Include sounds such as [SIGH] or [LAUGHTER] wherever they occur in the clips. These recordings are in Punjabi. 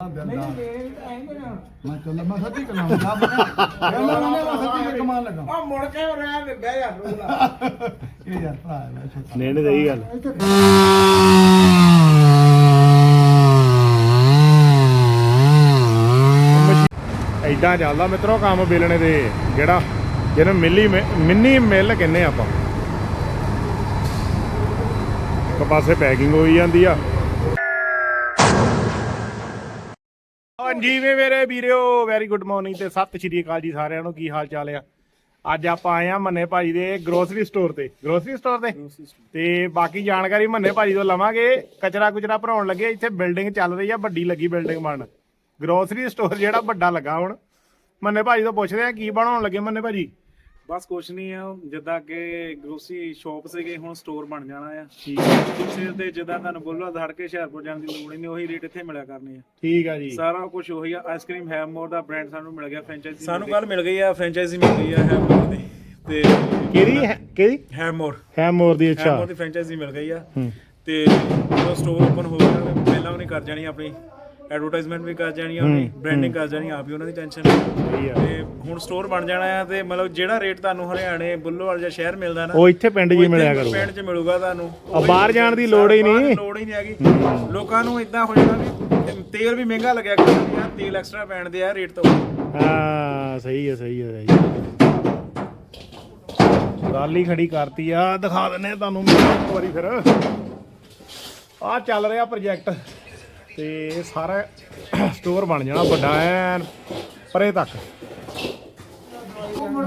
ਮੈਂ ਚੱਲ ਮੈਂ ਸੱਚੀ ਕਮਾਉਂ ਲੱਭ ਗਿਆ ਮੈਂ ਸੱਚੀ ਕਮਾਉਣ ਲੱਗਾ ਆ ਮੁੜ ਕੇ ਉਹ ਰਹਿ ਦੇ ਬਹਿ ਜਾ ਰੋਲਾ ਇਹ ਯਾਰ ਭਰਾ ਹੈ ਮੈਂ ਛੋਟਾ ਨਹੀਂ ਨਹੀਂ ਸਹੀ ਗੱਲ ਐਦਾਂ ਚੱਲਦਾ ਮਿੱਤਰੋ ਕੰਮ ਬੇਲਣੇ ਦੇ, ਜਿਹੜਾ ਜਿਹਨੂੰ ਮਿੱਲੀ ਮਿੰਨੀ ਮਿੱਲ ਕਹਿੰਦੇ ਆਪਾਂ। ਇੱਕ ਪਾਸੇ ਪੈਕਿੰਗ ਹੋਈ ਜਾਂਦੀ ਆ। ਹਾਂਜੀ ਵੇ ਮੇਰੇ ਵੀਰਿਓ ਵੈਰੀ ਗੁੱਡ ਮਾਰਨਿੰਗ ਤੇ ਸਤਿ ਸ਼੍ਰੀ ਅਕਾਲ ਜੀ ਸਾਰਿਆਂ ਨੂੰ ਕੀ ਹਾਲ ਚਾਲ ਆ? ਅੱਜ ਆਪਾਂ ਆਏ ਆ ਮੰਨੇ ਭਾਜੀ ਦੇ ਗਰੋਸਰੀ ਸਟੋਰ ਤੇ। ਗਰੋਸਰੀ ਸਟੋਰ ਤੇ? ਤੇ ਬਾਕੀ ਜਾਣਕਾਰੀ ਮੰਨੇ ਭਾਜੀ ਤੋਂ ਲਵਾਂਗੇ ਕਚਰਾ ਕੁਚਰਾ ਭਰਾਉਣ ਲੱਗੇ ਇੱਥੇ ਬਿਲਡਿੰਗ ਚੱਲ ਰਹੀ ਆ ਵੱਡੀ ਲੱਗੀ ਬਿਲਡਿੰਗ ਬਣ ਗਰੋਸਰੀ ਸਟੋਰ ਜਿਹੜਾ ਵੱਡਾ ਲੱਗਾ ਹੁਣ। ਮੰਨੇ ਭਾਜੀ ਤੋਂ ਪੁੱਛਦੇ ਆ ਕੀ ਬਣਾਉਣ ਲੱਗੇ ਮੰਨੇ ਭਾਜੀ? ਬਸ ਕੁਛ ਨਹੀਂ ਆ ਜਿੱਦਾਂ ਅੱਗੇ ਗਰੋਸਰੀ ਸ਼ਾਪ ਸੀਗੇ ਹੁਣ ਸਟੋਰ ਬਣ ਜਾਣਾ ਆ। ਠੀਕ ਪਿੱਛੇ ਤੇ ਜਿੱਦਾਂ ਤੁਹਾਨੂੰ ਬੋਲੋ ਧੜ ਕੇ ਹੁਸ਼ਿਆਰਪੁਰ ਜਾਣ ਦੀ ਲੋੜ ਹੀ ਨਹੀਂ ਉਹੀ ਰੇਟ ਇੱਥੇ ਮਿਲਿਆ ਕਰਨੇ ਆ। ਠੀਕ ਆ ਜੀ। ਸਾਰਾ ਕੁਝ ਉਹੀ ਆ ਆਈਸਕ੍ਰੀਮ ਹੈਵਮੋਰ ਦਾ ਬ੍ਰਾਂਡ ਸਾਨੂੰ ਮਿਲ ਗਿਆ ਫਰੈਂਚਾਈਜ਼ੀ ਸਾਨੂੰ ਕੱਲ ਮਿਲ ਗਈ ਆ ਫਰੈਂਚਾਈਜ਼ੀ ਮਿਲ ਗਈ ਆ ਹੈਵਮੋਰ ਦੀ। ਤੇ ਕਿਹੜੀ ਹੈ- ਕਿਹੜੀ? ਹੈਵਮੋਰ ਹੈ ਮੋਰ ਦੀ ਅੱਛਾ। ਹੈਵਮੋਰ ਦੀ ਫਰੈਂਚਾਈਜ਼ੀ ਮਿਲ ਗਈ ਆ। ਤੇ ਜਦੋਂ ਸਟੋਰ ਓਪਨ ਹੋ ਗਿਆ ਪਹਿਲਾਂ ਉਹਨੇ ਕਰ ਜਾਣੀ ਆਪਣੀ ਐਡਵਰਟਾਈਜ਼ਮੈਂਟ ਵੀ ਕਰ ਜਾਣੀ ਆ ਉਹਨੇ ਬ੍ਰਾਂਡਿੰਗ ਕਰ ਜਾਣੀ ਆਪ ਹੀ ਉਹਨਾਂ ਦੀ ਟੈਨਸ਼ਨ ਆ। ਤੇ ਹੁਣ ਸਟੋਰ ਬਣ ਜਾਣਾ ਆ ਤੇ ਮਤਲਬ ਜਿਹੜਾ ਰੇਟ ਤੁਹਾਨੂੰ ਹਰਿਆਣੇ ਬੁੱਲੋਵਾਲ ਜਾਂ ਸ਼ਹਿਰ ਮਿਲਦਾ ਨਾ ਉਹ ਇੱਥੇ ਪਿੰਡ 'ਚ ਹੀ ਉਹ ਮਿਲਿਆ ਇੱਥੇ ਕਰੂਗਾ। ਪਿੰਡ 'ਚ ਮਿਲੂਗਾ ਤੁਹਾਨੂੰ। ਆ ਬਾਹਰ ਜਾਣ ਦੀ ਲੋੜ ਹੀ ਨਹੀਂ। ਲੋੜ ਹੀ ਨਹੀਂ ਹੈਗੀ। ਲੋਕਾਂ ਨੂੰ ਇਦਾਂ ਹੋ ਜਾਣਾ ਵੀ ਤੇਲ ਵੀ ਮਹਿੰਗਾ ਲੱਗਿਆ ਕਰਦਾ ਯਾਰ ਤੇਲ ਐਕਸਟਰਾ ਪੈਣ ਦੇ ਆ ਰੇਟ ਤੋਂ। ਹਾਂ ਸਹੀ ਹੈ ਸਹੀ ਹੈ ਸਹੀ ਰਾਲੀ ਖੜੀ ਕਰਤੀ ਆ ਦਿਖਾ ਦਿੰਨੇ ਆ ਤੁਹਾਨੂੰ ਇੱਕ ਵਾਰੀ ਫਿਰ। ਆ ਚੱਲ ਰਿਹਾ ਪ੍ਰੋਜੈਕਟ ਤੇ ਇਹ ਸਾਰਾ ਸਟੋਰ ਬਣ ਜਾਣਾ ਵੱਡਾ ਐਨ ਪਰੇ ਤੱਕ।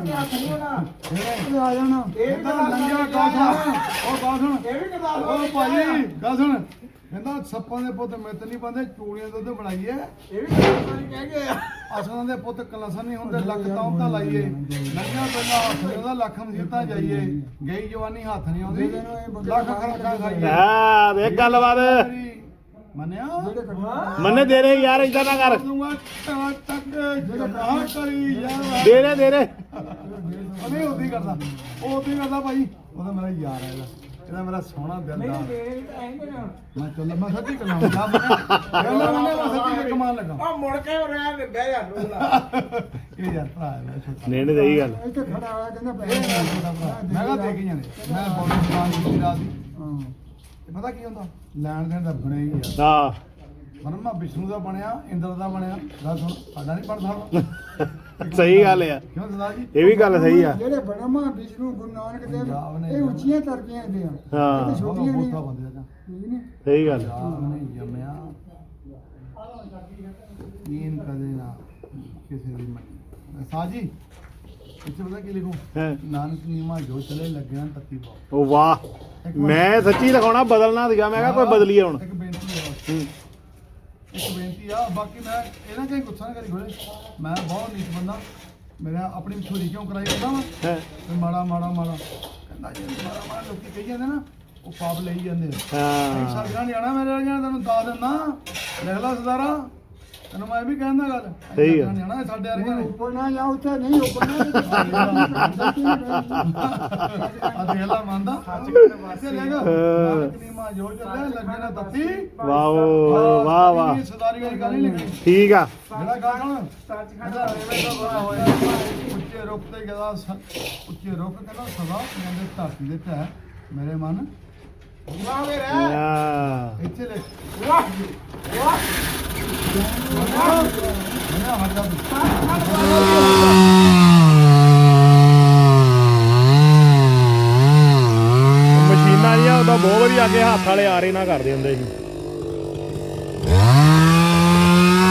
ਆ ਜਾਣਾ। ਇਹ ਤਾਂ ਨੰਗਾ ਕਾਸਾ ਉਹ ਕਾਸਣ ਇਹ ਵੀ ਕਰਾ ਉਹ ਭਾਈ ਕਾਸਣ ਕਹਿੰਦਾ ਸੱਪਾਂ ਦੇ ਪੁੱਤ ਮਿੱਤ ਨਹੀਂ ਬੰਦੇ ਚੂੜੀਆਂ ਦੁੱਧ ਬਣਾਈਏ ਇਹ ਵੀ ਕਹਿ ਗਏ ਆ। ਅਸਲਾਂ ਦੇ ਪੁੱਤ ਕਲਸਨ ਨਹੀਂ ਹੁੰਦੇ ਲੱਖ ਤਾਂ ਲਾਈਏ। ਨੰਗਾ ਪਹਿਲਾਂ ਹੱਥ ਉਹਦਾ ਲੱਖ ਮਸੀਤਾਂ ਜਾਈਏ। ਗਈ ਜਵਾਨੀ ਹੱਥ ਨਹੀਂ ਆਉਂਦੀ। ਲੱਖ ਖਰਚਾ ਖਾਈਏ। ਆ। ਵੇਖ ਗੱਲਬਾਤ ਮੰਨਿਆ? ਮੰਨੇ ਦੇ ਰੇ ਯਾਰ ਇਦਾਂ ਨਾ ਕਰ। ਦੂੰਗਾ ਟਕ ਕਰੀ ਯਾਰ ਦੇ ਰੇ ਦੇ ਰੇ ਉਹ ਨਹੀਂ ਉਹਦੀ ਕਰਦਾ ਉਹ ਉਹਦੀ ਕਰਦਾ ਭਾਈ। ਉਹਦਾ ਮੇਰਾ ਯਾਰ ਹੈ ਇਹਦਾ ਇਹਦਾ ਮੇਰਾ ਸੋਹਣਾ ਦਿਲ ਦਾ। ਮੈਂ ਚੱਲ ਮੈਂ ਸੱਚੀ ਕਮਾਉਂ ਲੱਭ ਗਿਆ ਮੈਂ ਮੈਂ ਸੱਚੀ ਕਮਾਉਣ ਲੱਗਾ। ਆ ਮੁੜ ਕੇ ਉਹ ਰਹਿ ਦੇ ਬਹਿ ਜਾ ਰੋਲਾ ਇਹ ਯਾਰ ਭਰਾ ਹੈ ਮੇਰਾ ਛੋਟਾ। ਨਹੀਂ ਨਹੀਂ ਸਹੀ ਗੱਲ। ਇੱਥੇ ਖੜਾ ਹੋਇਆ ਕਹਿੰਦਾ ਛੋਟਾ ਭਰਾ। ਮੈਂ ਕਿਹਾ ਦੇਖ ਜਾਣੇ। ਮੈਂ ਬੋਲੀ ਦੁਕਾਨ ਕੀਤੀ ਰਾਤ ਦੀ ਹਾਂ। ਤੇ ਪਤਾ ਕੀ ਹੁੰਦਾ? ਲੈਣ ਦੇਣ ਦਾ ਬਣਿਆ ਹੀ ਆ। ਹਾਂ। ਬਰਮਾ ਵਿਸ਼ਨੂੰ ਦਾ ਬਣਿਆ ਇੰਦਰ ਦਾ ਬਣਿਆ। ਗੱਲ ਸੁਣ ਸਾਡਾ ਨਹੀਂ ਬਣ ਸਕਦਾ [LAUGHS] ਸਹੀ ਗੱਲ ਆ। ਕਿਉਂ ਸਰਦਾਰ ਜੀ? ਇਹ ਵੀ ਗੱਲ ਸਹੀ ਆ। ਜਿਹੜੇ ਬ੍ਰਹਮਾ ਵਿਸ਼ਨੂੰ ਗੁਰੂ ਨਾਨਕ ਦੇਵ ਇਹ ਉੱਚੀਆਂ ਤਰਕੀਆਂ ਦੇ ਆ। ਹਾਂ। ਇਹ ਛੋਟੀਆਂ ਨਹੀਂ ਬਹੁਤਾ ਬੰਦੇ ਦਾ ਠੀਕ ਨੇ? ਸਹੀ ਗੱਲ ਪੰਜਾਬ ਨੇ ਜੰਮਿਆ। ਤੀਨ ਕਦੇ ਨਾ ਕਿਸੇ ਦੀ ਮੰਨੀ ਸਾਜੀ ਇੱਥੇ ਪਤਾ ਕੀ ਲਿਖੋ? ਹਾਂ। ਨਾਨਕ ਨੀਮਾ ਜੋ ਚਲੇ ਲੱਗਿਆ ਤੱਤੀ ਪਾਓ। ਉਹ ਵਾਹ। ਮੈਂ ਸੱਚੀ ਲਿਖਾਉਣਾ ਬਦਲਣਾ ਸੀਗਾ। ਮੈਂ ਕਿਹਾ ਕੋਈ ਬਦਲੀਏ ਹੁਣ। ਇੱਕ ਬੇਨਤੀ। ਹੂੰ। ਇੱਕ ਬੇਨਤੀ ਆ ਬਾਕੀ ਮੈਂ ਇਹਨਾਂ ਕਹੀਂ ਗੁੱਸਾ ਨਾ ਕਰੀ ਖੋਲੇ ਮੈਂ ਬਹੁਤ ਨੀਚ ਬੰਦਾ ਮੇਰਾ ਆਪਣੀ ਮਸ਼ਹੂਰੀ ਕਿਉਂ ਕਰਾਈ ਜਾਂਦਾ ਵਾ? ਹੈਂ। ਵੀ ਮਾੜਾ ਮਾੜਾ ਮਾੜਾ। ਕਹਿੰਦਾ ਜੀ ਮਾੜਾ ਮਾੜਾ ਲੋਕੀ ਕਹੀ ਜਾਂਦੇ ਨਾ ਉਹ ਪਾਪ ਲਈ ਜਾਂਦੇ ਆ। ਹਾਂ। ਸਰਗਾਂ ਨਹੀਂ ਆਣਾ ਮੇਰੇ ਵਰਗਿਆਂ ਨੇ ਤੈਨੂੰ ਦੱਸ ਦਿੰਦਾ। ਲਿਖ ਲੈ ਸਰਦਾਰਾ। ਤੈਨੂੰ ਮੈਂ ਇਹ ਵੀ ਕਹਿੰਦਾ ਗੱਲ। ਸਹੀ ਆ। ਸਰਗਾਂ ਨਹੀਂ ਆਣਾ ਸਾਡੇ ਵਰਗਿਆਂ ਨੇ ਉੱਪਰ ਨਾ ਜਾ ਉੱਥੇ ਨਹੀਂ ਉੱਪਰ ਨਾ ਆ ਦੇਖ ਲਾ ਮੰਨਦਾ। ਇੱਥੇ ਲੈ ਗਾ ਨਾਨਕ ਨੀਮਾ ਜੋ ਚੱਲੇ ਲੱਗੇ ਨਾ ਤੱਤੀ। ਵਾਓ ਵਾਹ ਵਾਹ। ਸਦਾਰੀ ਵਾਲੀ ਗੱਲ ਨਹੀਂ ਲਿਖੀ ਠੀਕ ਆ। ਦਾ ਹੋਇਆ। ਉੱਚੇ ਰੁੱਖ ਤੇ ਕਹਿੰਦਾ ਸ- ਉੱਚੇ ਰੁੱਖ ਕਹਿੰਦਾ ਸਦਾ ਕਹਿੰਦੇ ਧਰਤੀ ਦੇ ਢਹਿ ਮੇਰੇ ਮਨ ਮਸ਼ੀਨਾਂ ਜੀਆਂ ਉਦੋਂ ਬਹੁਤ ਵਧੀਆ ਅੱਗੇ ਹੱਥ ਵਾਲੇ ਆਰੇ ਨਾ ਕਰਦੇ ਹੁੰਦੇ ਸੀ।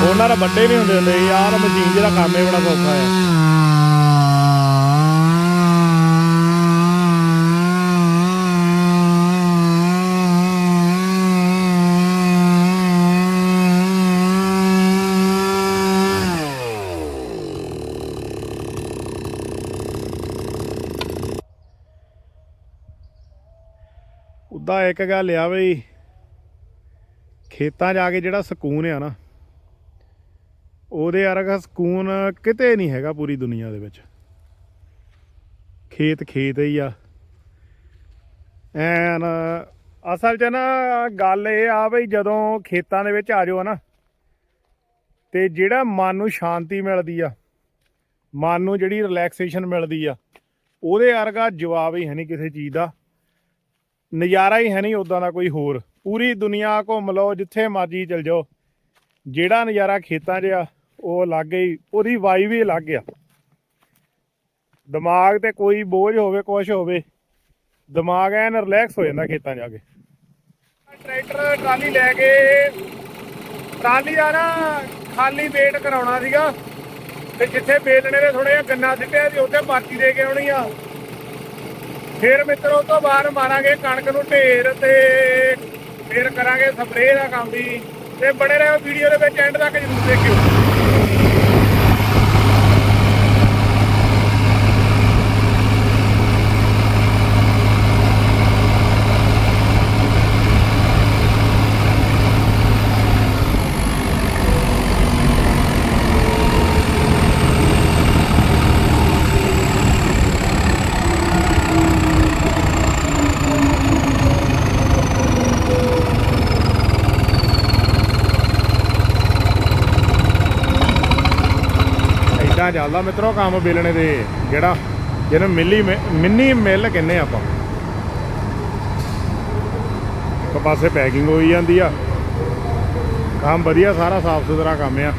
ਉਹਨਾਂ ਦਾ ਵੱਡੇ ਨਹੀਂ ਹੁੰਦੇ ਹੁੰਦੇ ਸੀ ਯਾਰ ਮਸ਼ੀਨ ਜਿਹੜਾ ਕੰਮ ਹੈ ਬੜਾ ਸੌਖਾ ਹੈ ਉਦਾਂ ਇੱਕ ਗੱਲ ਆ ਬਈ। ਖੇਤਾਂ ਜਾ ਕੇ ਜਿਹੜਾ ਸਕੂਨ ਆ ਨਾ, ਉਹਦੇ ਵਰਗਾ ਸਕੂਨ ਕਿਤੇ ਨਹੀਂ ਹੈਗਾ ਪੂਰੀ ਦੁਨੀਆ ਦੇ ਵਿੱਚ। ਖੇਤ ਖੇਤ ਹੀ ਆ। ਐਨ, ਅਸਲ 'ਚ ਨਾ ਗੱਲ ਇਹ ਆ ਬਈ, ਜਦੋਂ ਖੇਤਾਂ ਦੇ ਵਿੱਚ ਆ ਜਾਓ ਨਾ, ਤੇ ਜਿਹੜਾ ਮਨ ਨੂੰ ਸ਼ਾਂਤੀ ਮਿਲਦੀ ਆ, ਮਨ ਨੂੰ ਜਿਹੜੀ ਰਿਲੈਕਸੇਸ਼ਨ ਮਿਲਦੀ ਆ, ਉਹਦੇ ਵਰਗਾ ਜਵਾਬ ਹੀ ਹੈ ਨਹੀਂ ਕਿਸੇ ਚੀਜ਼ ਦਾ। ਨਜ਼ਾਰਾ ਹੀ ਹੈ ਨਹੀਂ ਉਦਾਂ ਦਾ ਕੋਈ ਹੋਰ। ਪੂਰੀ ਦੁਨੀਆ ਘੁੰਮ ਲਓ, ਜਿੱਥੇ ਮਰਜ਼ੀ ਚਲ ਜਾਓ। ਜਿਹੜਾ ਨਜ਼ਾਰਾ ਖੇਤਾਂ 'ਚ ਆ, ਉਹ ਅਲੱਗ ਹੀ, ਉਹਦੀ ਵਾਈਬ ਹੀ ਅਲੱਗ ਆ। ਦਿਮਾਗ ਤੇ ਕੋਈ ਬੋਝ ਹੋਵੇ, ਕੁਛ ਹੋਵੇ, ਦਿਮਾਗ ਐਨ ਰਿਲੈਕਸ ਹੋ ਜਾਂਦਾ ਖੇਤਾਂ ਜਾ ਕੇ। ਟਰੈਕਟਰ, ਟਰਾਲੀ ਲੈ ਕੇ, ਟਰਾਲੀ ਦਾ ਨਾ ਖਾਲੀ ਵੇਟ ਕਰਾਉਣਾ ਸੀਗਾ। ਤੇ ਜਿੱਥੇ ਵੇਚਣੇ ਦੇ ਥੋੜੇ ਜਿਹਾ ਗੰਨਾ ਸਿੱਟਿਆ ਸੀ, ਉੱਥੇ ਪਰਚੀ ਦੇ ਕੇ ਆਉਣੀ ਆ। ਫਿਰ ਮਿੱਤਰੋ ਤੋਂ ਬਾਅਦ ਮਾਰਾਂਗੇ ਕਣਕ ਨੂੰ ਢੇਰ ਤੇ ਫਿਰ ਕਰਾਂਗੇ ਸਪਰੇਅ ਦਾ ਕੰਮ ਵੀ। ਤੇ ਬੜੇ ਰਹੋ ਵੀਡੀਓ ਦੇ ਵਿੱਚ ਐਂਡ ਤੱਕ ਜ਼ਰੂਰ ਦੇਖਿਓ ਇਦਾਂ ਚੱਲਦਾ ਮਿੱਤਰੋ ਕੰਮ ਬੇਲਣੇ ਦੇ, ਜਿਹੜਾ ਜਿਹਨੂੰ ਮਿੱਲੀ ਮਿੰਨੀ ਮਿੱਲ ਕਹਿੰਦੇ ਆਪਾਂ। ਇੱਕ ਪਾਸੇ ਪੈਕਿੰਗ ਹੋਈ ਜਾਂਦੀ ਆ। ਕੰਮ ਵਧੀਆ, ਸਾਰਾ ਸਾਫ਼ ਸੁਥਰਾ ਕੰਮ ਆ।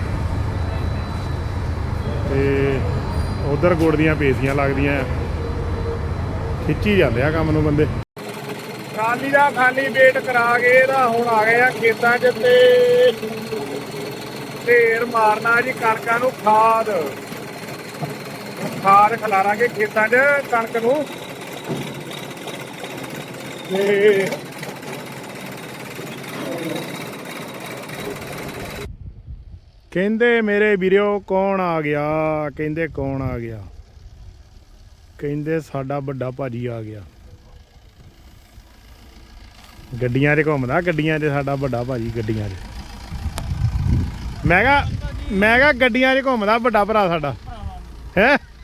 ਤੇ ਉਧਰ ਗੁੜ ਦੀਆਂ ਪੇਸੀਆਂ ਲੱਗਦੀਆਂ ਆ। ਖਿੱਚੀ ਜਾਂਦੇ ਆ ਕੰਮ ਨੂੰ ਬੰਦੇ। ਖਾਲੀ ਦਾ ਖਾਲੀ ਵੇਟ ਕਰਾ ਕੇ ਇਹਦਾ ਹੁਣ ਆ ਗਏ ਆ ਖੇਤਾਂ 'ਚ ਤੇ ਢੇਰ ਮਾਰਨਾ ਜੀ ਕਣਕਾਂ ਨੂੰ ਖਾਦ। ਖਾਦ ਖਿਲਾਰਾਂਗੇ ਖੇਤਾਂ 'ਚ ਕਣਕ ਨੂੰ। ਤੇ ਕਹਿੰਦੇ ਮੇਰੇ ਵੀਰਿਓ, ਕੌਣ ਆ ਗਿਆ? ਕਹਿੰਦੇ ਕੌਣ ਆ ਗਿਆ? ਕਹਿੰਦੇ ਸਾਡਾ ਵੱਡਾ ਭਾਜੀ ਆ ਗਿਆ। ਗੱਡੀਆਂ 'ਚ ਘੁੰਮਦਾ, ਗੱਡੀਆਂ 'ਚ ਸਾਡਾ ਵੱਡਾ ਭਾਜੀ, ਗੱਡੀਆਂ 'ਚ। ਮੈਂ ਕਿਹਾ ਮੈਂ ਕਿਹਾ ਗੱਡੀਆਂ 'ਚ ਘੁੰਮਦਾ ਵੱਡਾ ਭਰਾ ਸਾਡਾ। ਹੈ?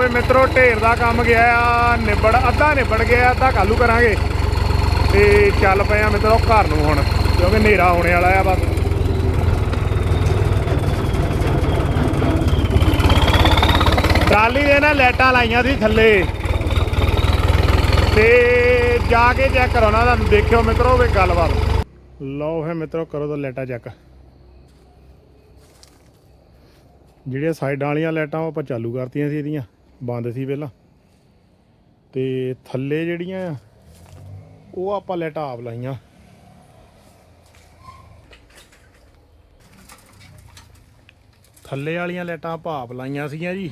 ਲਓ ਵੇ ਮਿੱਤਰੋ, ਢੇਰ ਦਾ ਕੰਮ ਗਿਆ ਆ, ਨਿਬੜ, ਅੱਧਾ ਨਿਬੜ ਗਿਆ, ਅੱਧਾ ਕੱਲੂ ਕਰਾਂਗੇ। ਤੇ ਚੱਲ ਪਏ ਆ ਮਿੱਤਰੋ ਘਰ ਨੂੰ ਹੁਣ, ਕਿਉਂਕਿ ਹਨੇਰਾ ਹੋਣੇ ਵਾਲਾ ਆ ਬਸ। ਟਰਾਲੀ ਦੇ ਨਾ ਲਾਈਟਾਂ ਲਾਈਆਂ ਸੀ ਥੱਲੇ। ਤੇ ਜਾ ਕੇ ਚੈੱਕ ਕਰਾਉਣਾ ਤੁਹਾਨੂੰ ਦੇਖਿਓ ਮਿੱਤਰੋ ਵੇ ਗੱਲਬਾਤ। ਲਓ ਹੈ ਮਿੱਤਰੋ, ਕਰੋ ਤਾਂ ਲਾਈਟਾਂ ਚੈੱਕ। ਜਿਹੜੀਆਂ ਸਾਈਡਾਂ ਵਾਲੀਆਂ ਲਾਈਟਾਂ ਉਹ ਆਪਾਂ ਚਾਲੂ ਕਰਤੀਆਂ ਸੀ ਇਹਦੀਆਂ। ਬੰਦ ਸੀ ਪਹਿਲਾਂ। ਤੇ ਥੱਲੇ ਜਿਹੜੀਆਂ ਆ, ਉਹ ਆਪਾਂ ਲਾਈਟਾਂ ਆਪ ਲਾਈਆਂ। ਥੱਲੇ ਵਾਲੀਆਂ ਲਾਈਟਾਂ ਆਪਾਂ ਆਪ ਲਾਈਆਂ ਸੀਗੀਆਂ ਜੀ।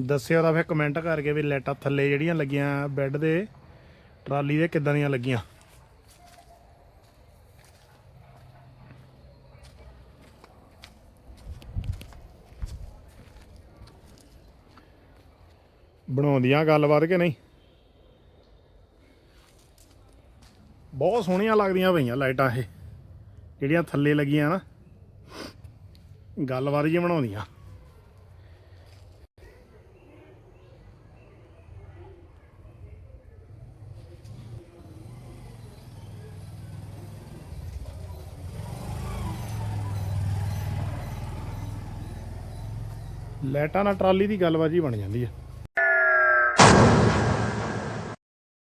ਦੱਸਿਓ ਤਾਂ ਫਿਰ ਕਮੈਂਟ ਕਰਕੇ ਵੀ ਲੈਟਾਂ ਥੱਲੇ ਜਿਹੜੀਆਂ ਲੱਗੀਆਂ ਬੈੱਡ ਦੇ, ਟਰਾਲੀ ਦੇ ਕਿੱਦਾਂ ਦੀਆਂ ਲੱਗੀਆਂ। ਬਣਾਉਂਦੀਆਂ ਗੱਲਬਾਤ ਕਿ ਨਹੀਂ? ਬਹੁਤ ਸੋਹਣੀਆਂ ਲੱਗਦੀਆਂ ਪਈਆਂ ਲਾਈਟਾਂ ਇਹ। ਜਿਹੜੀਆਂ ਥੱਲੇ ਲੱਗੀਆਂ ਨਾ, ਗੱਲਬਾਤ ਜੀ ਬਣਾਉਂਦੀਆਂ। ਲਾਈਟਾਂ ਨਾਲ ਟਰਾਲੀ ਦੀ ਗੱਲਬਾਤ ਹੀ ਬਣ ਜਾਂਦੀ ਹੈ